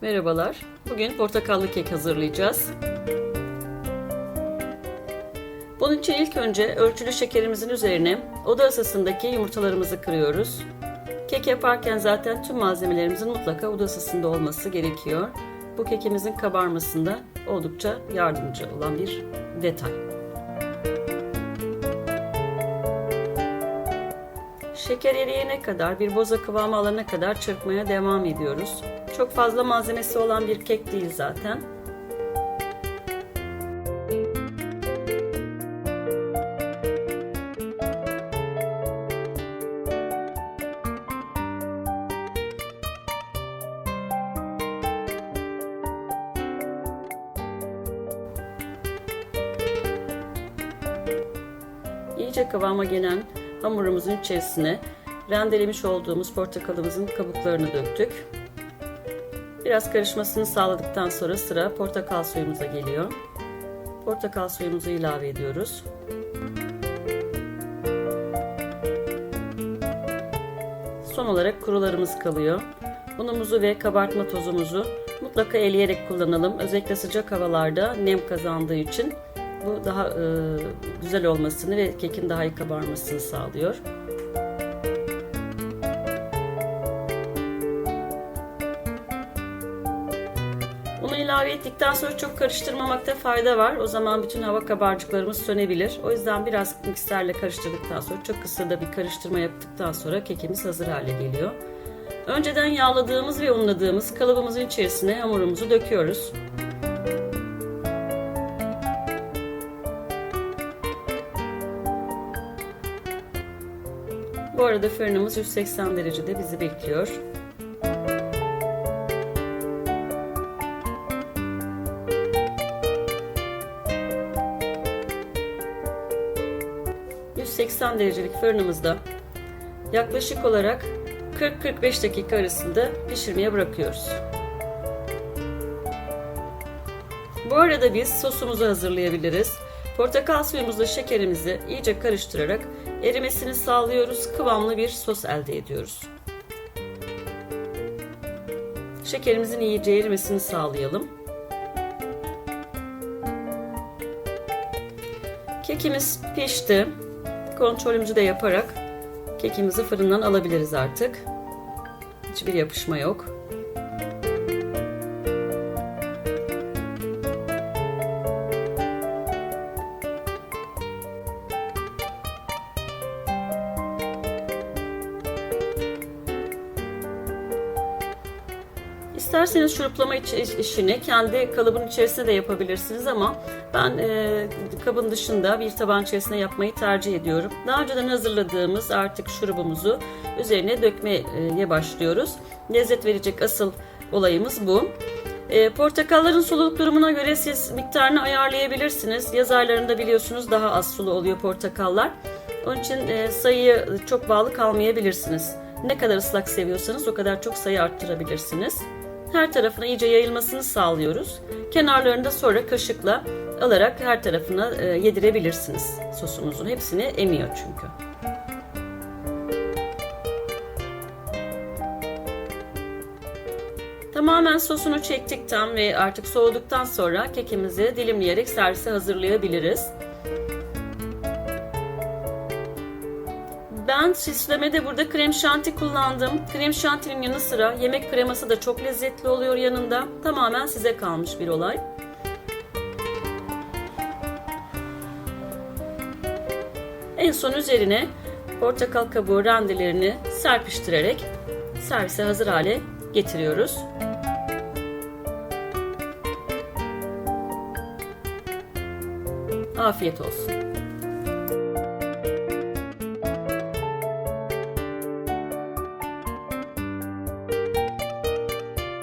Merhabalar. Bugün portakallı kek hazırlayacağız. Bunun için ilk önce ölçülü şekerimizin üzerine oda ısısındaki yumurtalarımızı kırıyoruz. Kek yaparken zaten tüm malzemelerimizin mutlaka oda ısısında olması gerekiyor. Bu kekimizin kabarmasında oldukça yardımcı olan bir detay. Şeker eriyene kadar, bir boza kıvamı alana kadar çırpmaya devam ediyoruz. Çok fazla malzemesi olan bir kek değil zaten. İyice kıvama gelen hamurumuzun içerisine rendelemiş olduğumuz portakalımızın kabuklarını döktük. Biraz karışmasını sağladıktan sonra sıra portakal suyumuza geliyor. Portakal suyumuzu ilave ediyoruz. Son olarak kurularımız kalıyor. Unumuzu ve kabartma tozumuzu mutlaka eleyerek kullanalım. Özellikle sıcak havalarda nem kazandığı için bu daha e, güzel olmasını ve kekin daha iyi kabarmasını sağlıyor. Unu ilave ettikten sonra çok karıştırmamakta fayda var. O zaman bütün hava kabarcıklarımız sönebilir. O yüzden biraz mikserle karıştırdıktan sonra çok kısa da bir karıştırma yaptıktan sonra kekimiz hazır hale geliyor. Önceden yağladığımız ve unladığımız kalıbımızın içerisine hamurumuzu döküyoruz. Bu arada fırınımız 180 derecede bizi bekliyor. ...180 derecelik fırınımızda yaklaşık olarak 40-45 dakika arasında pişirmeye bırakıyoruz. Bu arada biz sosumuzu hazırlayabiliriz. Portakal suyumuzla şekerimizi iyice karıştırarak erimesini sağlıyoruz. Kıvamlı bir sos elde ediyoruz. Şekerimizin iyice erimesini sağlayalım. Kekimiz pişti. Kontrolümüzü de yaparak kekimizi fırından alabiliriz artık. Hiçbir yapışma yok. İsterseniz şuruplama işini kendi kalıbın içerisinde de yapabilirsiniz ama ben e, kabın dışında bir taban içerisinde yapmayı tercih ediyorum. Daha önceden hazırladığımız artık şurubumuzu üzerine dökmeye başlıyoruz. Lezzet verecek asıl olayımız bu. E, portakalların sululuk durumuna göre siz miktarını ayarlayabilirsiniz. Yaz aylarında biliyorsunuz daha az sulu oluyor portakallar. Onun için e, sayıyı çok bağlı kalmayabilirsiniz. Ne kadar ıslak seviyorsanız o kadar çok sayı arttırabilirsiniz. Her tarafına iyice yayılmasını sağlıyoruz. Kenarlarını da sonra kaşıkla alarak her tarafına e, yedirebilirsiniz sosunuzun. Hepsini emiyor çünkü. Tamamen sosunu çektikten ve artık soğuduktan sonra kekimizi dilimleyerek servise hazırlayabiliriz. Ben süslemede burada krem şanti kullandım. Krem şantinin yanı sıra yemek kreması da çok lezzetli oluyor yanında. Tamamen size kalmış bir olay. En son üzerine portakal kabuğu rendelerini serpiştirerek servise hazır hale getiriyoruz. Afiyet olsun.